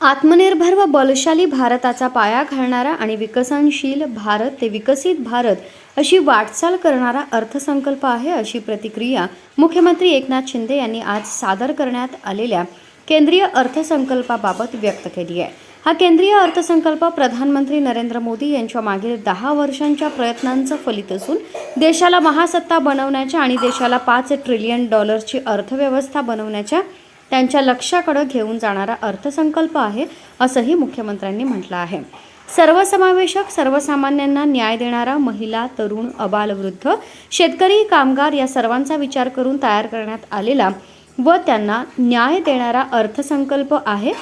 आत्मनिर्भर व बलशाली भारताचा पाया घालणारा आणि विकसनशील भारत ते विकसित भारत अशी वाटचाल करणारा अर्थसंकल्प आहे अशी प्रतिक्रिया मुख्यमंत्री एकनाथ शिंदे यांनी आज सादर करण्यात आलेल्या केंद्रीय अर्थसंकल्पाबाबत व्यक्त केली आहे. हा केंद्रीय अर्थसंकल्प प्रधानमंत्री नरेंद्र मोदी यांच्या मागील दहा वर्षांच्या प्रयत्नांचं फलित असून देशाला महासत्ता बनवण्याच्या आणि देशाला पाच ट्रिलियन डॉलरची अर्थव्यवस्था बनवण्याच्या त्यांच्या लक्षाकडे घेऊन जाणारा अर्थसंकल्प आहे असंही मुख्यमंत्र्यांनी म्हटलं आहे. सर्वसमावेशक सर्वसामान्यांना न्याय देणारा महिला तरुण अबालवृद्ध शेतकरी कामगार या सर्वांचा विचार करून तयार करण्यात आलेला व त्यांना न्याय देणारा अर्थसंकल्प आहे.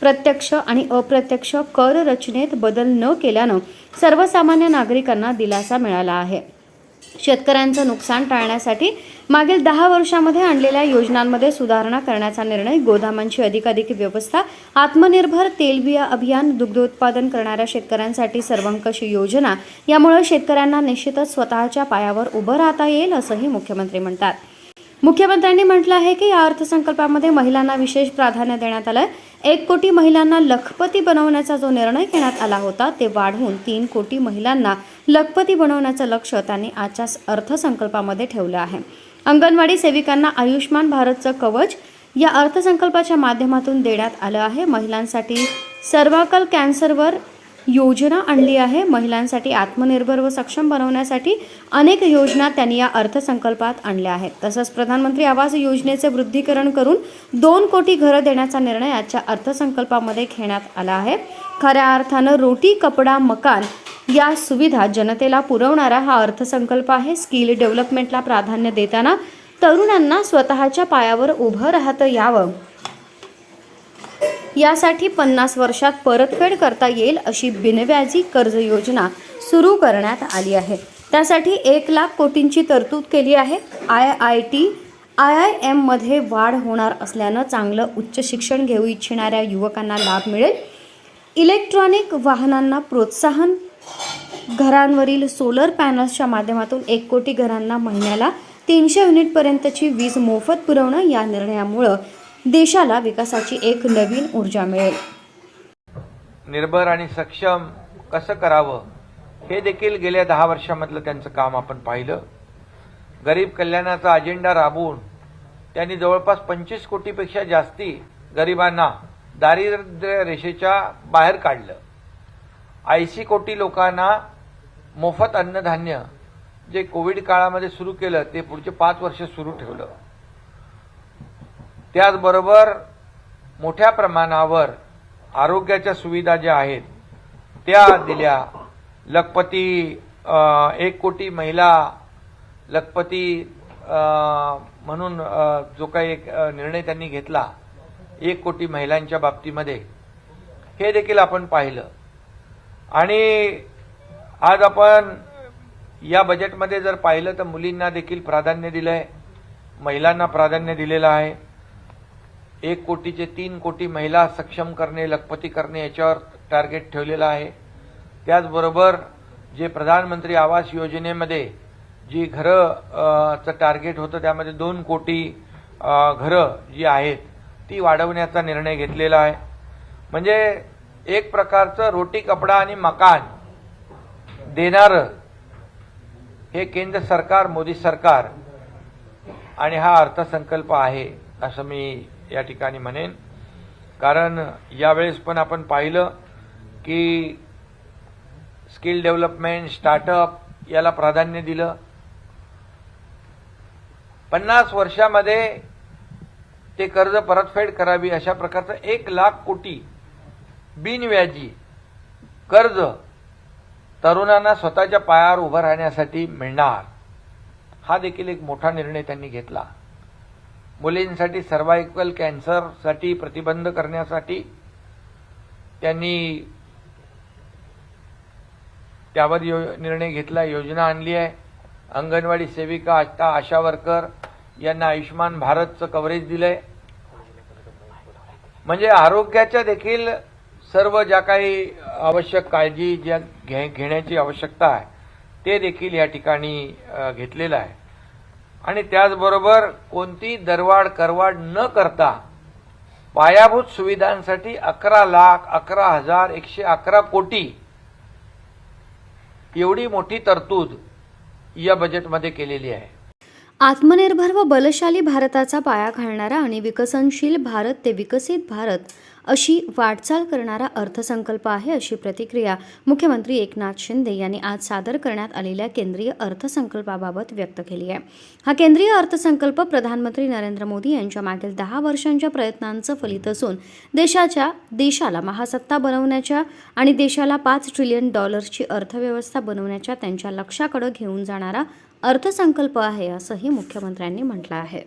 प्रत्यक्ष आणि अप्रत्यक्ष कर रचनेत बदल न केल्यानं सर्वसामान्य नागरिकांना दिलासा मिळाला आहे. शेतकऱ्यांचं नुकसान टाळण्यासाठी मागील दहा वर्षामध्ये आणलेल्या योजनांमध्ये सुधारणा करण्याचा निर्णय गोदामांची अधिकाधिक व्यवस्था आत्मनिर्भर तेलबिया अभियान दुग्धोत्पादन करणाऱ्या शेतकऱ्यांसाठी सर्वंकष योजना यामुळे शेतकऱ्यांना निश्चितच स्वतःच्या पायावर उभं राहता येईल असंही मुख्यमंत्री म्हणतात. मुख्यमंत्र्यांनी म्हटलं आहे की या अर्थसंकल्पामध्ये महिलांना विशेष प्राधान्य देण्यात आलं आहे एक कोटी महिलांना लखपती बनवण्याचा जो निर्णय घेण्यात आला होता ते वाढवून तीन कोटी महिलांना लखपती बनवण्याचं लक्ष त्यांनी आजच्या अर्थसंकल्पामध्ये ठेवलं आहे. अंगणवाडी सेविकांना आयुष्मान भारतचं कवच या अर्थसंकल्पाच्या माध्यमातून देण्यात आलं आहे. महिलांसाठी सर्वाकल कॅन्सरवर योजना आणली आहे. महिलांसाठी आत्मनिर्भर व सक्षम बनवण्यासाठी अनेक योजना त्यांनी या अर्थसंकल्पात आणल्या आहेत. तसंच प्रधानमंत्री आवास योजनेचे वृद्धीकरण करून दोन कोटी घरं देण्याचा निर्णय आजच्या अर्थसंकल्पामध्ये घेण्यात आला आहे. खऱ्या अर्थानं रोटी कपडा मकान या सुविधा जनतेला पुरवणारा हा अर्थसंकल्प आहे. स्किल डेव्हलपमेंटला प्राधान्य देताना तरुणांना स्वतःच्या पायावर उभं राहतं यावं. यासाठी पन्नास वर्षात परतफेड करता येईल अशी बिनव्याजी कर्ज योजना सुरू करण्यात आली आहे. त्यासाठी एक लाख कोटींची तरतूद केली आहे. I I T I I एममध्ये वाढ होणार असल्यानं चांगलं उच्च शिक्षण घेऊ इच्छिणाऱ्या युवकांना लाभ मिळेल. इलेक्ट्रॉनिक वाहनांना प्रोत्साहन घरांवरील सोलर पॅनल्सच्या माध्यमातून एक कोटी घरांना महिन्याला तीनशे युनिटपर्यंतची वीज मोफत पुरवणं या निर्णयामुळं देशाला विकासाची एक नवीन ऊर्जा मिळेल. निर्भर आणि सक्षम कसं करावं? हे देखील गेल्या दहा वर्षामधलं त्यांचं काम आपण पाहिलं. गरीब कल्याणाचा अजेंडा राबवून त्यांनी जवळपास पंचवीस कोटीपेक्षा जास्ती गरिबांना दारिद्र्य रेषेच्या बाहेर काढलं. ऐंशी कोटी लोकांना मोफत अन्नधान्य जे कोविड काळामध्ये सुरू केलं ते पुढचे पाच वर्ष सुरू ठेवलं. त्याचबरोबर मोठ्या प्रमाणावर आरोग्याच्या सुविधा ज्या आहेत त्या दिल्या. लखपती एक कोटी महिला लखपती म्हणून जो काही एक निर्णय त्यांनी घेतला एक कोटी महिलांच्या बाबतीमध्ये हे देखील आपण पाहिलं. आणि आज आपण या बजेटमध्ये जर पाहिलं तर मुलींना देखील प्राधान्य दिलंय महिलांना प्राधान्य दिलेलं आहे. एक कोटीचे तीन कोटी महिला सक्षम करणे लखपती करणे याच्यावर टार्गेट ठेवलेलं आहे. त्याचबरोबर जे प्रधानमंत्री आवास योजनेमध्ये जी घरं चं टार्गेट होतं त्यामध्ये दोन कोटी घरं जी आहेत ती वाढवण्याचा निर्णय घेतलेला आहे. म्हणजे एक प्रकारचं रोटी कपडा आणि मकान देणारं हे केंद्र सरकार मोदी सरकार आणि हा अर्थसंकल्प आहे. असं मी या ठिकाणी म्हणेन. कारण यावेळेस पण आपण पाहिलं की स्किल डेव्हलपमेंट स्टार्टअप याला प्राधान्य दिलं. पन्नास वर्षामध्ये ते कर्ज परतफेड करावी अशा प्रकारचं एक लाख कोटी बिनव्याजी कर्ज तरुणांना स्वतःच्या पायावर उभं राहण्यासाठी मिळणार. हा देखील एक मोठा निर्णय त्यांनी घेतला. मुलींसाठी सर्वायकल कॅन्सरसाठी प्रतिबंध करण्यासाठी त्यांनी त्यावर यो निर्णय घेतला योजना आणली आहे. अंगणवाडी सेविका आता आशा वर्कर यांना आयुष्यमान भारतचं कव्हरेज दिलंय. म्हणजे आरोग्याच्या देखील सर्व ज्या काही आवश्यक काळजी ज्या घे घेण्याची आवश्यकता आहे ते देखील या ठिकाणी घेतलेलं आहे. आणि त्याचबरोबर कोणती दरवाढ करवाढ न करता पायाभूत सुविधांसाठी अकरा लाख अकरा हजार एकशे अकरा कोटी एवढी मोठी तरतूद या बजेटमध्ये केलेली आहे. आत्मनिर्भर व बलशाली भारताचा पाया घालणारा आणि विकसनशील भारत ते विकसित भारत अशी वाटचाल करणारा अर्थसंकल्प आहे अशी प्रतिक्रिया मुख्यमंत्री एकनाथ शिंदे यांनी आज सादर करण्यात आलेल्या केंद्रीय अर्थसंकल्पाबाबत व्यक्त केली आहे. हा केंद्रीय अर्थसंकल्प प्रधानमंत्री नरेंद्र मोदी यांच्या मागील दहा वर्षांच्या प्रयत्नांचं फलित असून देशाच्या देशाला महासत्ता बनवण्याच्या आणि देशाला पाच ट्रिलियन डॉलर्सची अर्थव्यवस्था बनवण्याच्या त्यांच्या लक्षाकडे घेऊन जाणारा अर्थसंकल्प आहे असंही मुख्यमंत्र्यांनी म्हटलं आहे.